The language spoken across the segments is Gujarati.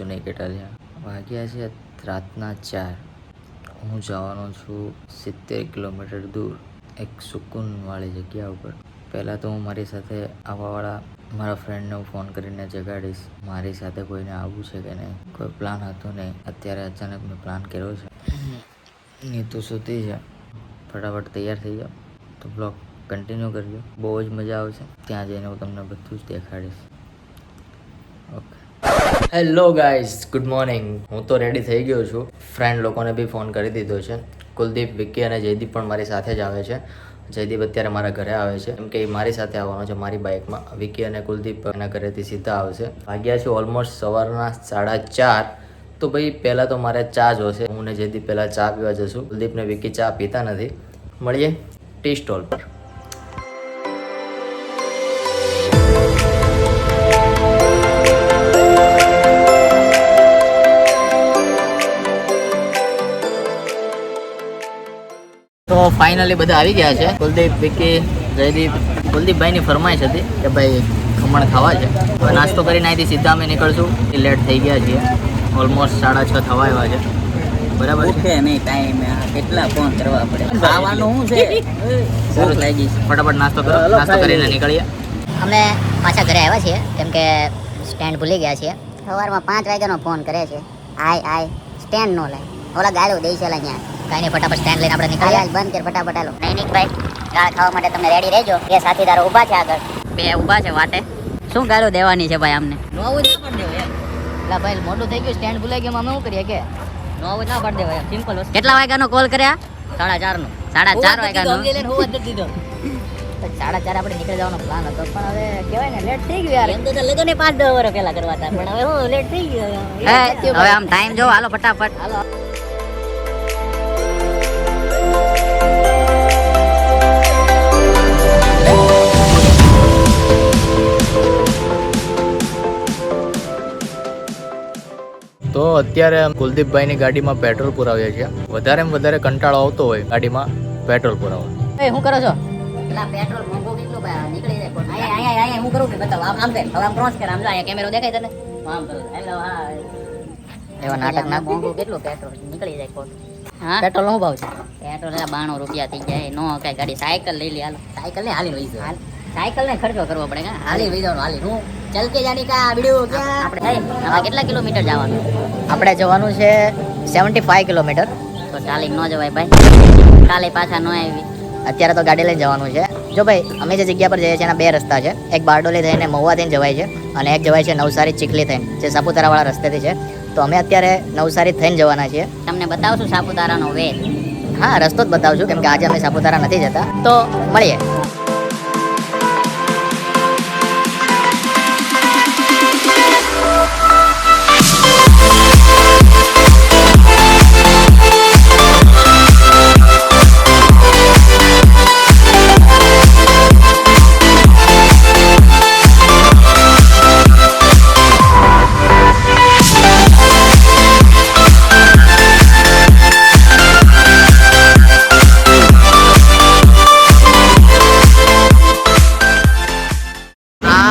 હું નહીં વાગ્યા છે રાતના ચાર. હું જવાનો છું સિત્તેર કિલોમીટર દૂર, એક સુકૂનવાળી જગ્યા ઉપર. પહેલાં તો હું મારી સાથે આવવાવાળા મારા ફ્રેન્ડને હું ફોન કરીને જગાડીશ. મારી સાથે કોઈને આવવું છે કે નહીં? કોઈ પ્લાન હતો નહીં. અત્યારે અચાનક મેં પ્લાન કર્યો છે. એ તો સુતી છે. ફટાફટ તૈયાર થઈ જાઓ. તો બ્લોગ કન્ટિન્યુ કરજો બહુ જ મજા આવશે. ત્યાં જઈને હું તમને બધું જ દેખાડીશ. હેલો ગાઈઝ ગુડ મોર્નિંગ હું તો રેડી થઈ ગયો છું. ફ્રેન્ડ લોકોને બી ફોન કરી દીધો છે. કુલદીપ, વિક્કી અને જયદીપ પણ મારી સાથે જ આવે છે. જયદીપ અત્યારે મારા ઘરે આવે છે. કેમ કે એ મારી સાથે આવવાનો છે, મારી બાઇકમાં. વિક્કી અને કુલદીપ એના ઘરેથી સીધા આવશે. વાગ્યા છે ઓલમોસ્ટ સવારના સાડા ચાર. તો ભાઈ, પહેલાં તો મારે ચા જોશે. હું ને જયદીપ પહેલાં ચા પીવા જશું. કુલદીપને વિકી ચા પીતા નથી. મળીએ ટી સ્ટોલ પર. ફાઇનલી બધા આવી ગયા છે. કુલદીપ વિકી જયદીપ કુલદીપભાઈની ફરમાઈશ હતી કે ભાઈ ખમણ ખાવા છે. હવે નાસ્તો કરીને અહીંથી સીધા અમે નીકળશું. લેટ થઈ ગયા છીએ. ઓલમોસ્ટ સાડા છ થવા આવ્યા છે. બરાબર છે? નહીં ટાઈમ આ કેટલા ફોન કરવા પડે? ખાવાનું શું છે? ભૂખ લાગી ફટાફટ નાસ્તો કરો. નાસ્તો કરીને નીકળીએ. અમે પાછા ઘરે આવ્યા છીએ કેમ કે સ્ટેન્ડ ભૂલી ગયા છીએ. સવારમાં પાંચ વાગ્યાનો ફોન કરે છે. આય આય સ્ટેન્ડ નો લાય ઓલા ગાળો દે છે ત્યાં. કાંઈ નહીં ફટાફટ સ્ટેન્ડ લઈને આપણે નીકળીએ. બંધ કર ફટાફટ હાલો. નહીં નહીં ભાઈ. ગાળ ખાવા માટે તમે રેડી રહેજો. બે સાથીદારો ઊભા છે આગળ. બે ઊભા છે વાટે શું ગાળો દેવાની છે ભાઈ અમને? નોવું ના પાડ દેવાય એટલે ભાઈ મોટું થઈ ગયું સ્ટેન્ડ ભૂલાઈ ગયું અમે શું કરીએ કે? નો આવું ના પાડ દેવાય સિમ્પલ વસ્તુ. કેટલા વાગ્યાનો કોલ કર્યા? સાડા ચાર નો સાડા ચાર વાગ્યાનો. સાડા ચાર આપણે નીકળી જવાનો પ્લાન હતો પણ હવે કહેવાય ને લેટ થઈ ગયું યાર. એમ તો લગન પાંચ દસ વર્ષ પહેલા કરવા હતા પણ હવે હું લેટ થઈ ગયો. હે, હવે આમ ટાઈમ જો હાલો ફટાફટ. હાલો. અત્યારે કુલદીપભાઈની ગાડીમાં પેટ્રોલ પુરાવીએ છીએ. વધારે વધારે કંટાળો આવતો હોય ગાડીમાં પેટ્રોલ પુરાવો એ શું કરો છો? પેટ્રોલ મોંઘો કેટલું નીકળી જાય કોણ અહીંયા અહીંયા અહીંયા હું કરું કે બતાવ? આમ આમ કર હવે આમ ક્રોસ કર. આમ જો અહીંયા કેમેરો દેખાય તને? આમ કરું. હેલો હા એવા નાટક ના મોંઘું કેટલું પેટ્રોલ? નીકળી જાય હા? પેટ્રોલ નો ભાવ છે? પેટ્રોલ ના બાણું રૂપિયા થઈ જાય. નો કઈ ગાડી સાયકલ લઈ લે હાલ. સાયકલ ને હાલી વહી જાવ સાયકલ ને ખર્ચો કરવો પડે કે હાલી જવાનું હાલી. હું ચલ કે જાની કા બીડું ક્યાં આપણે આમાં કેટલા કિલોમીટર જવાનું? આપણે જવાનું છે સેવન્ટી ફાઈવ કિલોમીટર. તો ચાલી ન જવાય ભાઈ. કાલે પાછા ન આવી. અત્યારે તો ગાડી લઈને જવાનું છે. જો ભાઈ અમે જે જગ્યા પર જઈએ છીએ એના બે રસ્તા છે. એક બારડોલી થઈને મહુવા થઈને જવાય છે અને એક જવાય છે નવસારી ચીખલી થઈને જે સાપુતારાવાળા રસ્તેથી છે. તો અમે અત્યારે નવસારી થઈને જવાના છીએ. તમને બતાવશું સાપુતારાનો વે હા રસ્તો જ બતાવશું કેમ કે આજે અમે સાપુતારા નથી જતા. તો મળીએ.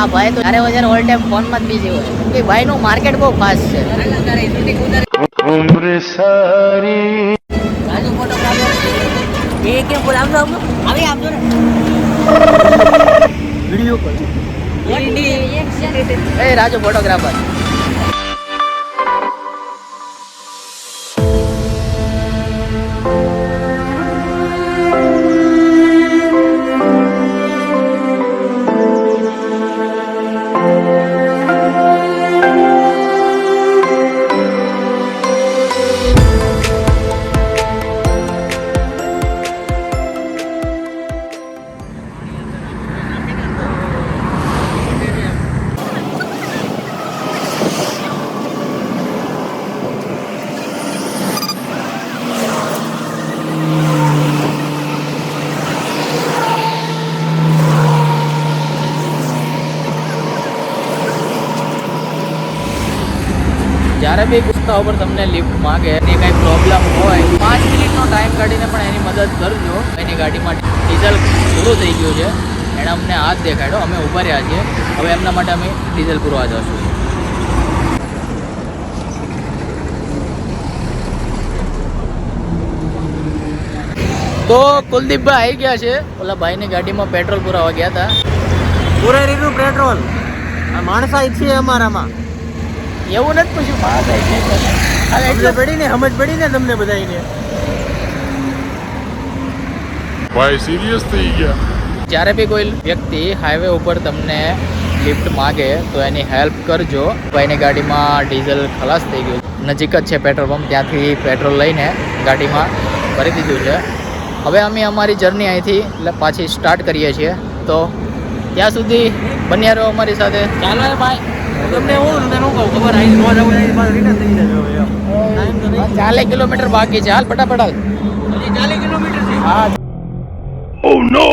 હા ભાઈ તો જ્યારે વધારે ઓલ ટાઈમ ફોનમાં જ બીજી હોય. કે ભાઈનું માર્કેટ બહુ ફાસ્ટ છે. રાજુ ફોટોગ્રાફર જ્યારે બી ગુસ્સા ઉપર તમને લિફ્ટ માંગે, એની કંઈ પ્રોબ્લેમ હોય, પાંચ મિનિટનો ટાઈમ કાઢીને પણ એની મદદ કરજો. એની ગાડીમાં ડીઝલ પૂરું થઈ ગયું છે. એણે અમને હાથ દેખાડ્યો, અમે ઊભા રહ્યા છીએ. હવે એમના માટે અમે ડીઝલ પૂરવા જશું. તો કુલદીપભાઈ આવી ગયા છે. ઓલા ભાઈની ગાડીમાં પેટ્રોલ પુરાવા ગયા હતા. પુરાઈ રીતનું પેટ્રોલ માણસ આવી છે અમારામાં. એવું નથી પૂછ્યું. સાહેબ સમજ પડી ને સમજ પડી ને તમને બધાને ભાઈ સિરિયસ થઈ ગયા. જ્યારે બી કોઈ વ્યક્તિ હાઈવે ઉપર તમને લિફ્ટ માગે તો એની હેલ્પ કરજો. ભાઈની ગાડીમાં ડીઝલ ખલાસ થઈ ગયું. નજીક જ છે પેટ્રોલ પંપ ત્યાંથી પેટ્રોલ લઈને ગાડીમાં ભરી દીધું છે. હવે અમે અમારી જર્ની અહીંથી એટલે પાછી સ્ટાર્ટ કરીએ છીએ. તો ત્યાં સુધી બન્યા રહો અમારી સાથે. ચાલો ભાઈ. તમને હું તમને શું કહું ખબર આવી નો જવું એની પાસે રિટર્ન થઈ જજો એમ. ચાલે કિલોમીટર બાકી છે. હાલ ફટાફટ હાલ. હજી ચાલીસ કિલોમીટર છે. હા. ઓ નો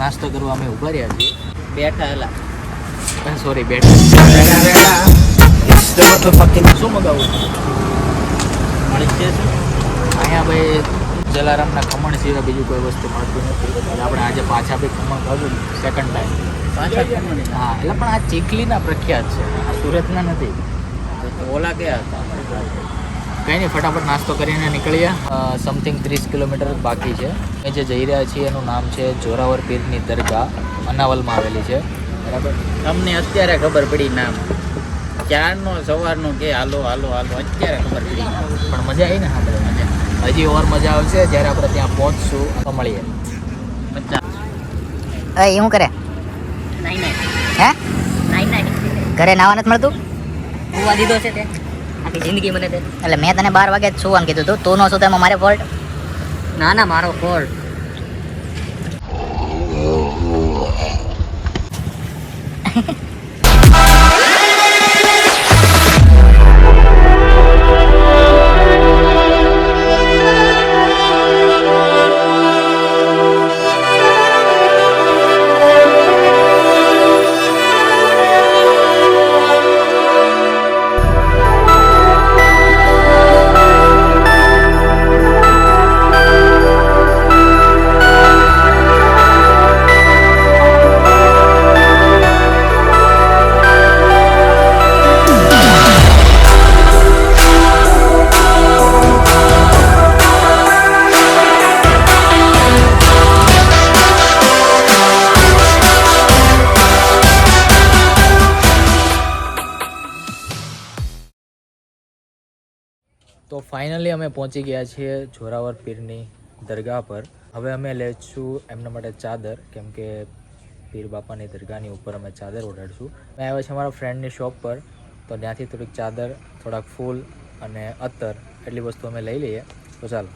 નાસ્તો કરવા અમે ઊભા રહ્યા છીએ. બેઠા એલા સોરી બેઠા. શું મગાવું? મળી છે? અહીંયા ભાઈ જલારામના ખમણ સિવાય બીજું કોઈ વસ્તુ મળતું નથી. એટલે આપણે આજે પાછા બી ખમણ ખાધું સેકન્ડ ટાઈમ પાછા ખમણ? હા એટલે પણ આ ચીખલીના પ્રખ્યાત છે. આ સુરતના નથી. ઓલા કયા હતા? કંઈ નહીં ફટાફટ નાસ્તો કરીને નીકળીએ. સમથિંગ ત્રીસ કિલોમીટર બાકી છે. અમે જે જઈ રહ્યા છીએ એનું નામ છે જોરાવર પીરની દરગાહ અનાવલમાં આવેલી છે. બરાબર? તમને અત્યારે ખબર પડી નામ ક્યારનો સવારનો કે હાલો હાલો હાલો અત્યારે ખબર પડી. પણ મજા આવી ને? આપણે મજા. હજી ઓર મજા આવશે જ્યારે આપણે ત્યાં પહોંચશું. તો મળીએ. પચાસ એ શું કરે? નહીં નહીં હે? નહીં નહીં ઘરે નાવા નથી મળતું? હોવા દીધો છે તે. આખી જિંદગી મને તે એટલે મેં તને બાર વાગે સુવાનું કીધું તું. તું નો સુતો એમાં મારે ફોલ્ટ ના ના મારો ફોલ્ટ તો ફાઇનલી અમે પહોંચી ગયા છીએ જોરાવર પીરની દરગાહ પર. હવે અમે લઈશું એમના માટે ચાદર, કેમ કે પીર બાપાની દરગાહની ઉપર અમે ચાદર ઓઢાડશું. મેં આવ્યા છે અમારા ફ્રેન્ડની શોપ પર, તો ત્યાંથી થોડીક ચાદર, થોડાક ફૂલ અને અત્તર એટલી વસ્તુ અમે લઈ લઈએ. તો ચાલો.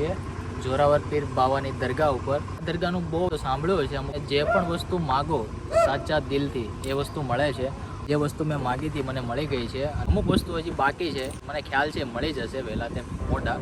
છીએ. જોરાવર પીર બાવાની દરગાહ ઉપર. દરગાહનું બહુ સાંભળ્યું છે. અમે જે પણ વસ્તુ માગો, સાચા દિલથી, એ વસ્તુ મળે છે. જે વસ્તુ મેં માગી હતી, મને મળી ગઈ છે. અમુક વસ્તુ હજી બાકી છે. મને ખ્યાલ છે, મળી જશે વહેલા તેમ મોટા.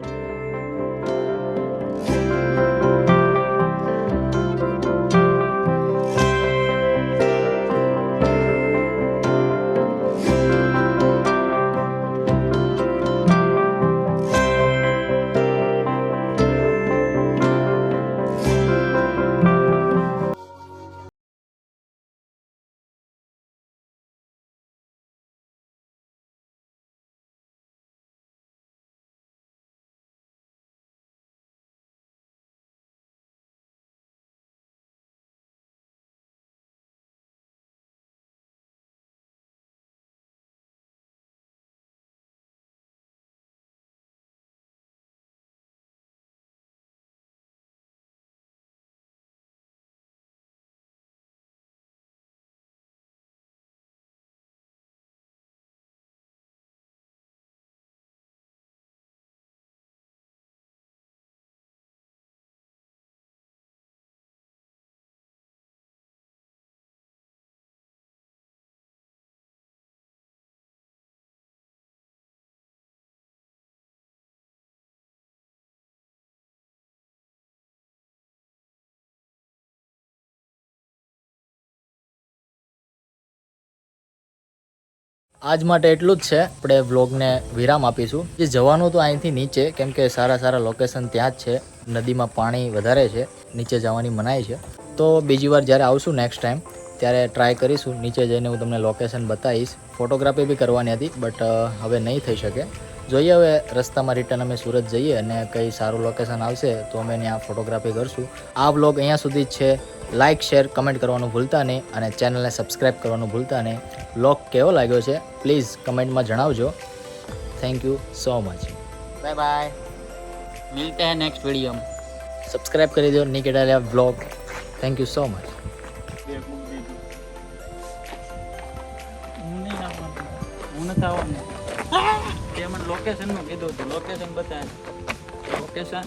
આજ માટે એટલું જ છે. આપણે વ્લોગને વિરામ આપીશું. જે જવાનું તો અહીંથી નીચે, કેમ કે સારા સારા લોકેશન ત્યાં જ છે. નદીમાં પાણી વધારે છે. નીચે જવાની મનાઈ છે. તો બીજી વાર જ્યારે આવશું નેક્સ્ટ ટાઈમ ત્યારે ટ્રાય કરીશું. નીચે જઈને હું તમને લોકેશન બતાવીશ. ફોટોગ્રાફી બી કરવાની હતી બટ હવે નહીં થઈ શકે. જોઈએ હવે, રસ્તામાં રિટર્ન અમે સુરત જઈએ અને કંઈ સારું લોકેશન આવશે તો અમે ત્યાં ફોટોગ્રાફી કરશું. આ વ્લોગ અહીંયા સુધી જ છે. લાઇક શેર કમેન્ટ કરવાનું ભૂલતા નહીં અને ચેનલને સબસ્ક્રાઈબ કરવાનું ભૂલતા નહીં. બ્લોગ કેવો લાગ્યો છે પ્લીઝ કમેન્ટમાં જણાવજો. Thank you so much bye bye મિલતે હૈ નેક્સ્ટ વીડિયો में સબસ્ક્રાઈબ કરી દો નિકેટાલિયા blog thank you so much હું નહીં આવવાનો. હું નથી આવવાનો. તે મને લોકેશનનું કીધું હતું. લોકેશન બતાવે. Location